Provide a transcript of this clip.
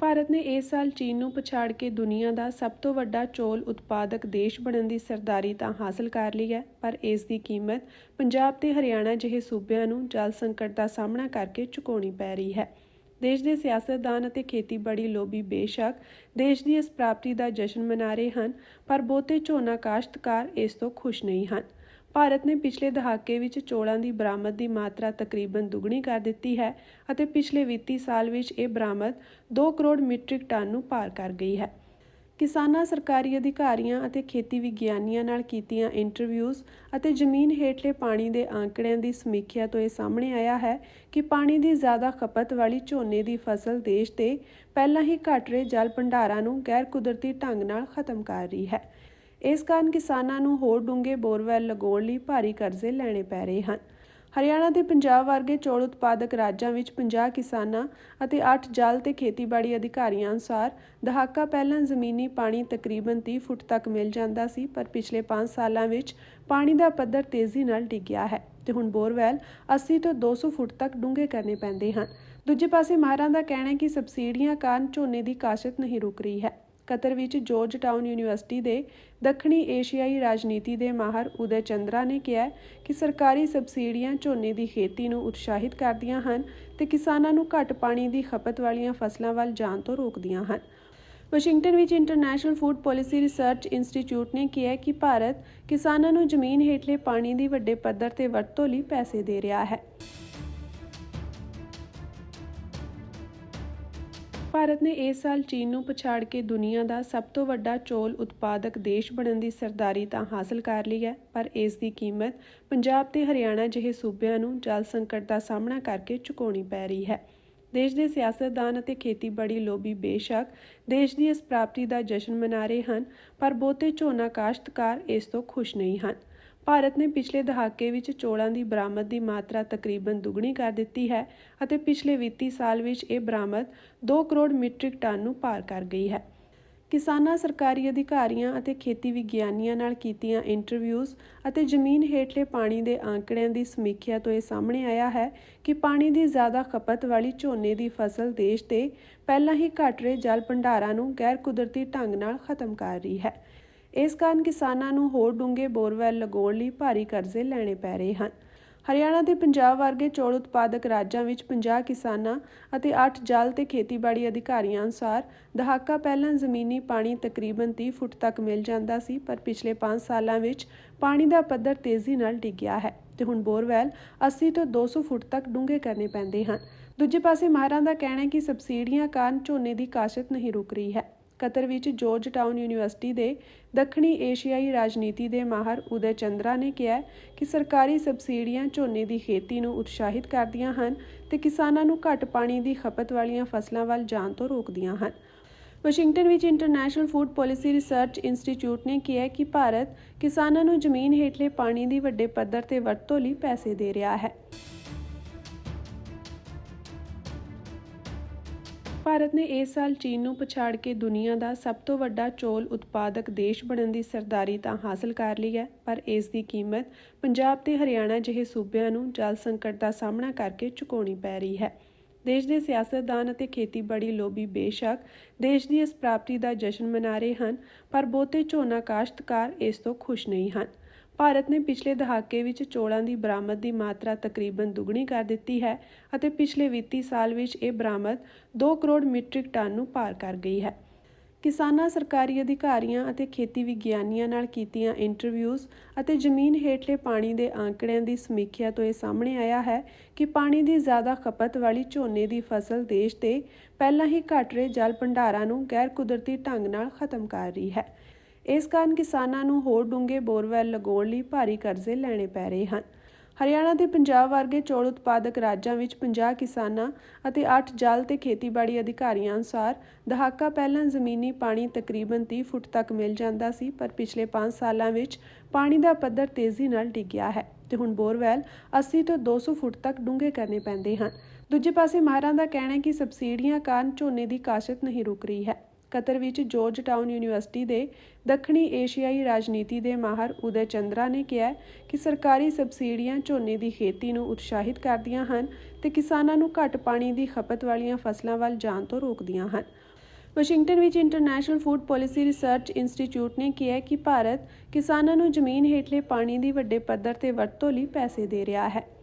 ਭਾਰਤ ਨੇ ਇਸ ਸਾਲ ਚੀਨ ਨੂੰ ਪਛਾੜ ਕੇ ਦੁਨੀਆ ਦਾ ਸਭ ਤੋਂ ਵੱਡਾ ਚੌਲ ਉਤਪਾਦਕ ਦੇਸ਼ ਬਣਨ ਦੀ ਸਰਦਾਰੀ ਤਾਂ ਹਾਸਲ ਕਰ ਲਈ ਹੈ, ਪਰ ਇਸ ਦੀ ਕੀਮਤ ਪੰਜਾਬ ਤੇ ਹਰਿਆਣਾ ਜਿਹੇ ਸੂਬਿਆਂ ਨੂੰ ਜਲ ਸੰਕਟ ਦਾ ਸਾਹਮਣਾ ਕਰਕੇ ਚੁਕਾਉਣੀ ਪੈ ਰਹੀ ਹੈ। ਦੇਸ਼ ਦੇ ਸਿਆਸਤਦਾਨ ਅਤੇ ਖੇਤੀਬਾੜੀ ਲੋਬੀ ਬੇਸ਼ੱਕ ਦੇਸ਼ ਦੀ ਇਸ ਪ੍ਰਾਪਤੀ ਦਾ ਜਸ਼ਨ ਮਨਾ ਰਹੇ ਹਨ, ਪਰ ਬਹੁਤੇ ਝੋਨਾ ਕਾਸ਼ਤਕਾਰ ਇਸ ਤੋਂ ਖੁਸ਼ ਨਹੀਂ ਹਨ। ਭਾਰਤ ਨੇ ਪਿਛਲੇ ਦਹਾਕੇ ਵਿੱਚ ਚੌਲਾਂ ਦੀ ਬਰਾਮਦ ਦੀ ਮਾਤਰਾ ਤਕਰੀਬਨ ਦੁੱਗਣੀ ਕਰ ਦਿੱਤੀ ਹੈ ਅਤੇ ਪਿਛਲੇ ਵਿੱਤੀ ਸਾਲ ਵਿੱਚ ਇਹ ਬਰਾਮਦ 2 ਕਰੋੜ ਮੀਟ੍ਰਿਕ ਟਨ ਨੂੰ ਪਾਰ ਕਰ ਗਈ ਹੈ। ਕਿਸਾਨਾਂ, ਸਰਕਾਰੀ ਅਧਿਕਾਰੀਆਂ ਅਤੇ ਖੇਤੀ ਵਿਗਿਆਨੀਆਂ ਨਾਲ ਕੀਤੀਆਂ ਇੰਟਰਵਿਊਜ਼ ਅਤੇ ਜ਼ਮੀਨ ਹੇਠਲੇ ਪਾਣੀ ਦੇ ਆંકੜਿਆਂ ਦੀ ਸਮੀਖਿਆ ਤੋਂ ਇਹ ਸਾਹਮਣੇ ਆਇਆ ਹੈ ਕਿ ਪਾਣੀ ਦੀ ਜ਼ਿਆਦਾ ਖਪਤ ਵਾਲੀ ਝੋਨੇ ਦੀ ਫਸਲ ਦੇਸ਼ ਦੇ ਪਹਿਲਾਂ ਹੀ ਘਟ ਰਹੇ ਜਲ ਭੰਡਾਰਾਂ ਨੂੰ ਗੈਰ ਕੁਦਰਤੀ ਢੰਗ ਨਾਲ ਖਤਮ ਕਰ ਰਹੀ ਹੈ। ਇਸ ਕਾਰਨ ਕਿਸਾਨਾਂ ਨੂੰ ਹੋਰ ਡੂੰਘੇ ਬੋਰਵੈਲ ਲਗਾਉਣ ਲਈ ਭਾਰੀ ਕਰਜ਼ੇ ਲੈਣੇ ਪੈ ਰਹੇ ਹਨ। ਹਰਿਆਣਾ ਤੇ ਪੰਜਾਬ ਵਰਗੇ ਚੌਲ ਉਤਪਾਦਕ ਰਾਜਾਂ ਵਿੱਚ 50 ਕਿਸਾਨਾਂ ਅਤੇ 8 ਜਲ ਤੇ ਖੇਤੀਬਾੜੀ ਅਧਿਕਾਰੀਆਂ ਅਨੁਸਾਰ ਦਹਾਕਾ ਪਹਿਲਾਂ ਜ਼ਮੀਨੀ ਪਾਣੀ ਤਕਰੀਬਨ 30 ਫੁੱਟ ਤੱਕ ਮਿਲ ਜਾਂਦਾ ਸੀ, ਪਰ ਪਿਛਲੇ 5 ਸਾਲਾਂ ਵਿੱਚ ਪਾਣੀ ਦਾ ਪੱਧਰ ਤੇਜ਼ੀ ਨਾਲ ਡਿੱਗਿਆ ਹੈ ਤੇ ਹੁਣ ਬੋਰਵੈਲ 80 ਤੋਂ 200 ਫੁੱਟ ਤੱਕ ਡੂੰਘੇ ਕਰਨੇ ਪੈਂਦੇ ਹਨ। ਦੂਜੇ ਪਾਸੇ ਮਾਹਰਾਂ ਦਾ ਕਹਿਣਾ ਹੈ ਕਿ ਸਬਸਿਡੀਆਂ ਕਾਰਨ ਝੋਨੇ ਦੀ ਕਾਸ਼ਤ ਨਹੀਂ ਰੁਕ ਰਹੀ ਹੈ। ਕਤਰ ਵਿੱਚ ਜਾਰਜ ਟਾਊਨ ਯੂਨੀਵਰਸਿਟੀ ਦੇ ਦੱਖਣੀ ਏਸ਼ੀਆਈ ਰਾਜਨੀਤੀ ਦੇ ਮਾਹਰ ਉਦੈ ਚੰਦਰਾ ਨੇ ਕਿਹਾ ਕਿ ਸਰਕਾਰੀ ਸਬਸਿਡੀਆਂ ਝੋਨੇ ਦੀ ਖੇਤੀ ਨੂੰ ਉਤਸ਼ਾਹਿਤ ਕਰਦੀਆਂ ਹਨ ਤੇ ਕਿਸਾਨਾਂ ਨੂੰ ਘੱਟ ਪਾਣੀ ਦੀ ਖਪਤ ਵਾਲੀਆਂ ਫਸਲਾਂ ਵੱਲ ਜਾਣ ਤੋਂ ਰੋਕਦੀਆਂ ਹਨ। ਵਾਸ਼ਿੰਗਟਨ ਵਿੱਚ international food policy research institute ਨੇ ਕਿਹਾ ਕਿ ਭਾਰਤ ਕਿਸਾਨਾਂ ਨੂੰ ਜ਼ਮੀਨ ਹੇਠਲੇ ਪਾਣੀ ਦੀ ਵੱਡੇ ਪੱਧਰ ਤੇ ਵਰਤੋਂ ਲਈ ਪੈਸੇ ਦੇ ਰਿਹਾ ਹੈ। ਭਾਰਤ ਨੇ ਇਸ ਸਾਲ ਚੀਨ ਨੂੰ ਪਛਾੜ ਕੇ ਦੁਨੀਆ ਦਾ ਸਭ ਤੋਂ ਵੱਡਾ ਚੌਲ ਉਤਪਾਦਕ ਦੇਸ਼ ਬਣਨ ਦੀ ਸਰਦਾਰੀ ਤਾਂ ਹਾਸਲ ਕਰ ਲਈ ਹੈ, ਪਰ ਇਸ ਦੀ ਕੀਮਤ ਪੰਜਾਬ ਤੇ ਹਰਿਆਣਾ ਜਿਹੇ ਸੂਬਿਆਂ ਨੂੰ ਜਲ ਸੰਕਟ ਦਾ ਸਾਹਮਣਾ ਕਰਕੇ ਚੁਕਾਉਣੀ ਪੈ ਰਹੀ ਹੈ। ਦੇਸ਼ ਦੇ ਸਿਆਸਤਦਾਨ ਅਤੇ ਖੇਤੀਬਾੜੀ ਲੋਬੀ ਬੇਸ਼ੱਕ ਦੇਸ਼ ਦੀ ਇਸ ਪ੍ਰਾਪਤੀ ਦਾ ਜਸ਼ਨ ਮਨਾ ਰਹੇ ਹਨ, ਪਰ ਬਹੁਤੇ ਝੋਨਾ ਕਾਸ਼ਤਕਾਰ ਇਸ ਤੋਂ ਖੁਸ਼ ਨਹੀਂ ਹਨ। ਭਾਰਤ ਨੇ ਪਿਛਲੇ ਦਹਾਕੇ ਵਿੱਚ ਚੌਲਾਂ ਦੀ ਬਰਾਮਦ ਦੀ ਮਾਤਰਾ ਤਕਰੀਬਨ ਦੁੱਗਣੀ ਕਰ ਦਿੱਤੀ ਹੈ ਅਤੇ ਪਿਛਲੇ ਵਿੱਤੀ ਸਾਲ ਵਿੱਚ ਇਹ ਬਰਾਮਦ 2 ਕਰੋੜ ਮੀਟ੍ਰਿਕ ਟਨ ਨੂੰ ਪਾਰ ਕਰ ਗਈ ਹੈ। ਕਿਸਾਨਾਂ, ਸਰਕਾਰੀ ਅਧਿਕਾਰੀਆਂ ਅਤੇ ਖੇਤੀ ਵਿਗਿਆਨੀਆਂ ਨਾਲ ਕੀਤੀਆਂ ਇੰਟਰਵਿਊਜ਼ ਅਤੇ ਜ਼ਮੀਨ ਹੇਠਲੇ ਪਾਣੀ ਦੇ ਆંકੜਿਆਂ ਦੀ ਸਮੀਖਿਆ ਤੋਂ ਇਹ ਸਾਹਮਣੇ ਆਇਆ ਹੈ ਕਿ ਪਾਣੀ ਦੀ ਜ਼ਿਆਦਾ ਖਪਤ ਵਾਲੀ ਝੋਨੇ ਦੀ ਫਸਲ ਦੇਸ਼ ਦੇ ਪਹਿਲਾਂ ਹੀ ਘਟ ਰਹੇ ਜਲ ਭੰਡਾਰਾਂ ਨੂੰ ਗੈਰ ਕੁਦਰਤੀ ਢੰਗ ਨਾਲ ਖਤਮ ਕਰ ਰਹੀ ਹੈ। ਇਸ ਕਾਰਨ ਕਿਸਾਨਾਂ ਨੂੰ ਹੋਰ ਡੂੰਘੇ ਬੋਰਵੈਲ ਲਗਾਉਣ ਲਈ ਭਾਰੀ ਕਰਜ਼ੇ ਲੈਣੇ ਪੈ ਰਹੇ ਹਨ। ਹਰਿਆਣਾ ਤੇ ਪੰਜਾਬ ਵਰਗੇ ਚੌਲ ਉਤਪਾਦਕ ਰਾਜਾਂ ਵਿੱਚ 50 ਕਿਸਾਨਾਂ ਅਤੇ 8 ਜਲ ਤੇ ਖੇਤੀਬਾੜੀ ਅਧਿਕਾਰੀਆਂ ਅਨੁਸਾਰ ਦਹਾਕਾ ਪਹਿਲਾਂ ਜ਼ਮੀਨੀ ਪਾਣੀ ਤਕਰੀਬਨ 30 ਫੁੱਟ ਤੱਕ ਮਿਲ ਜਾਂਦਾ ਸੀ, ਪਰ ਪਿਛਲੇ 5 ਸਾਲਾਂ ਵਿੱਚ ਪਾਣੀ ਦਾ ਪੱਧਰ ਤੇਜ਼ੀ ਨਾਲ ਡਿੱਗਿਆ ਹੈ ਤੇ ਹੁਣ ਬੋਰਵੈਲ 80 ਤੋਂ 200 ਫੁੱਟ ਤੱਕ ਡੂੰਘੇ ਕਰਨੇ ਪੈਂਦੇ ਹਨ। ਦੂਜੇ ਪਾਸੇ ਮਾਹਰਾਂ ਦਾ ਕਹਿਣਾ ਹੈ ਕਿ ਸਬਸਿਡੀਆਂ ਕਾਰਨ ਝੋਨੇ ਦੀ ਕਾਸ਼ਤ ਨਹੀਂ ਰੁਕ ਰਹੀ ਹੈ। ਕਤਰ ਵਿੱਚ ਜਾਰਜ ਟਾਊਨ ਯੂਨੀਵਰਸਿਟੀ ਦੇ ਦੱਖਣੀ ਏਸ਼ੀਆਈ ਰਾਜਨੀਤੀ ਦੇ ਮਾਹਰ ਉਦੈ ਚੰਦਰਾ ਨੇ ਕਿਹਾ ਕਿ ਸਰਕਾਰੀ ਸਬਸਿਡੀਆਂ ਝੋਨੇ ਦੀ ਖੇਤੀ ਨੂੰ ਉਤਸ਼ਾਹਿਤ ਕਰਦੀਆਂ ਹਨ ਤੇ ਕਿਸਾਨਾਂ ਨੂੰ ਘੱਟ ਪਾਣੀ ਦੀ ਖਪਤ ਵਾਲੀਆਂ ਫਸਲਾਂ ਵੱਲ ਜਾਣ ਤੋਂ ਰੋਕਦੀਆਂ ਹਨ। ਵਾਸ਼ਿੰਗਟਨ ਵਿੱਚ international food policy research institute ਨੇ ਕਿਹਾ ਕਿ ਭਾਰਤ ਕਿਸਾਨਾਂ ਨੂੰ ਜ਼ਮੀਨ ਹੇਠਲੇ ਪਾਣੀ ਦੀ ਵੱਡੇ ਪੱਧਰ ਤੇ ਵਰਤੋਂ ਲਈ ਪੈਸੇ ਦੇ ਰਿਹਾ ਹੈ। ਭਾਰਤ ਨੇ ਇਸ ਸਾਲ ਚੀਨ ਨੂੰ ਪਛਾੜ ਕੇ ਦੁਨੀਆ ਦਾ ਸਭ ਤੋਂ ਵੱਡਾ ਚੌਲ ਉਤਪਾਦਕ ਦੇਸ਼ ਬਣਨ ਦੀ ਸਰਦਾਰੀ ਤਾਂ ਹਾਸਲ ਕਰ ਲਈ ਹੈ, ਪਰ ਇਸ ਦੀ ਕੀਮਤ ਪੰਜਾਬ ਤੇ ਹਰਿਆਣਾ ਜਿਹੇ ਸੂਬਿਆਂ ਨੂੰ ਜਲ ਸੰਕਟ ਦਾ ਸਾਹਮਣਾ ਕਰਕੇ ਚੁਕਾਉਣੀ ਪੈ ਰਹੀ ਹੈ। ਦੇਸ਼ ਦੇ ਸਿਆਸਤਦਾਨ ਅਤੇ ਖੇਤੀਬਾੜੀ ਲੋਬੀ ਬੇਸ਼ੱਕ ਦੇਸ਼ ਦੀ ਇਸ ਪ੍ਰਾਪਤੀ ਦਾ ਜਸ਼ਨ ਮਨਾ ਰਹੇ ਹਨ, ਪਰ ਬਹੁਤੇ ਝੋਨਾ ਕਾਸ਼ਤਕਾਰ ਇਸ ਤੋਂ ਖੁਸ਼ ਨਹੀਂ ਹਨ। ਭਾਰਤ ਨੇ ਪਿਛਲੇ ਦਹਾਕੇ ਵਿੱਚ ਚੌਲਾਂ ਦੀ ਬਰਾਮਦ ਦੀ ਮਾਤਰਾ ਤਕਰੀਬਨ ਦੁੱਗਣੀ ਕਰ ਦਿੱਤੀ ਹੈ ਅਤੇ ਪਿਛਲੇ ਵਿੱਤੀ ਸਾਲ ਵਿੱਚ ਇਹ ਬਰਾਮਦ 2 ਕਰੋੜ ਮੀਟ੍ਰਿਕ ਟਨ ਨੂੰ ਪਾਰ ਕਰ ਗਈ ਹੈ। ਕਿਸਾਨਾਂ, ਸਰਕਾਰੀ ਅਧਿਕਾਰੀਆਂ ਅਤੇ ਖੇਤੀ ਵਿਗਿਆਨੀਆਂ ਨਾਲ ਕੀਤੀਆਂ ਇੰਟਰਵਿਊਜ਼ ਅਤੇ ਜ਼ਮੀਨ ਹੇਠਲੇ ਪਾਣੀ ਦੇ ਆંકੜਿਆਂ ਦੀ ਸਮੀਖਿਆ ਤੋਂ ਇਹ ਸਾਹਮਣੇ ਆਇਆ ਹੈ ਕਿ ਪਾਣੀ ਦੀ ਜ਼ਿਆਦਾ ਖਪਤ ਵਾਲੀ ਝੋਨੇ ਦੀ ਫਸਲ ਦੇਸ਼ ਦੇ ਪਹਿਲਾਂ ਹੀ ਘਟ ਰਹੇ ਜਲ ਭੰਡਾਰਾਂ ਨੂੰ ਗੈਰ ਕੁਦਰਤੀ ਢੰਗ ਨਾਲ ਖਤਮ ਕਰ ਰਹੀ ਹੈ। ਇਸ ਕਾਰਨ ਕਿਸਾਨਾਂ ਨੂੰ ਹੋਰ ਡੂੰਘੇ ਬੋਰਵੈਲ ਲਗਾਉਣ ਲਈ ਭਾਰੀ ਕਰਜ਼ੇ ਲੈਣੇ ਪੈ ਰਹੇ ਹਨ। ਹਰਿਆਣਾ ਤੇ ਪੰਜਾਬ ਵਰਗੇ ਚੌਲ ਉਤਪਾਦਕ ਰਾਜਾਂ ਵਿੱਚ 50 ਕਿਸਾਨਾਂ ਅਤੇ 8 ਜਲ ਤੇ ਖੇਤੀਬਾੜੀ ਅਧਿਕਾਰੀਆਂ ਅਨੁਸਾਰ ਦਹਾਕਾ ਪਹਿਲਾਂ ਜ਼ਮੀਨੀ ਪਾਣੀ ਤਕਰੀਬਨ 30 ਫੁੱਟ ਤੱਕ ਮਿਲ ਜਾਂਦਾ ਸੀ, ਪਰ ਪਿਛਲੇ 5 ਸਾਲਾਂ ਵਿੱਚ ਪਾਣੀ ਦਾ ਪੱਧਰ ਤੇਜ਼ੀ ਨਾਲ ਡਿੱਗਿਆ ਹੈ ਤੇ ਹੁਣ ਬੋਰਵੈਲ 80 ਤੋਂ 200 ਫੁੱਟ ਤੱਕ ਡੂੰਘੇ ਕਰਨੇ ਪੈਂਦੇ ਹਨ। ਦੂਜੇ ਪਾਸੇ ਮਾਹਰਾਂ ਦਾ ਕਹਿਣਾ ਹੈ ਕਿ ਸਬਸਿਡੀਆਂ ਕਾਰਨ ਝੋਨੇ ਦੀ ਕਾਸ਼ਤ ਨਹੀਂ ਰੁਕ ਰਹੀ ਹੈ। ਕਤਰ ਵਿੱਚ ਜਾਰਜ ਟਾਊਨ ਯੂਨੀਵਰਸਿਟੀ ਦੇ ਦੱਖਣੀ ਏਸ਼ੀਆਈ ਰਾਜਨੀਤੀ ਦੇ ਮਾਹਰ ਉਦੈ ਚੰਦਰਾ ਨੇ ਕਿਹਾ ਕਿ ਸਰਕਾਰੀ ਸਬਸਿਡੀਆਂ ਝੋਨੇ ਦੀ ਖੇਤੀ ਨੂੰ ਉਤਸ਼ਾਹਿਤ ਕਰਦੀਆਂ ਹਨ ਤੇ ਕਿਸਾਨਾਂ ਨੂੰ ਘੱਟ ਪਾਣੀ ਦੀ ਖਪਤ ਵਾਲੀਆਂ ਫਸਲਾਂ ਵੱਲ ਜਾਣ ਤੋਂ ਰੋਕਦੀਆਂ ਹਨ। ਵਾਸ਼ਿੰਗਟਨ ਵਿੱਚ international food policy research institute ਨੇ ਕਿਹਾ ਕਿ ਭਾਰਤ ਕਿਸਾਨਾਂ ਨੂੰ ਜ਼ਮੀਨ ਹੇਠਲੇ ਪਾਣੀ ਦੀ ਵੱਡੇ ਪੱਧਰ ਤੇ ਵਰਤੋਂ ਲਈ ਪੈਸੇ ਦੇ ਰਿਹਾ ਹੈ।